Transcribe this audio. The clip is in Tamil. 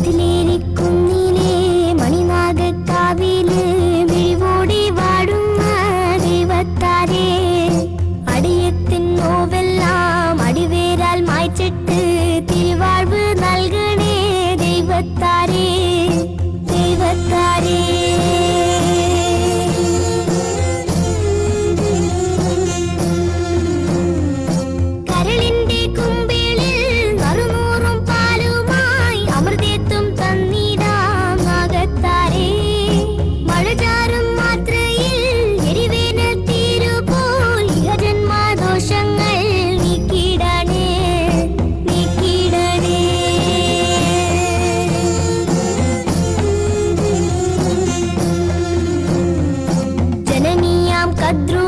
மதிலேறிக்கும் நீலே மணிநாக காவிலே விழிவோடி வாடும் தெய்வத்தாரே. அடியத்தின் நோவெல்லாம் அடிவேரால் மாய்ச்சிட்டு திருவாழ்வு நல்கனே தெய்வத்தாரே. भद्रो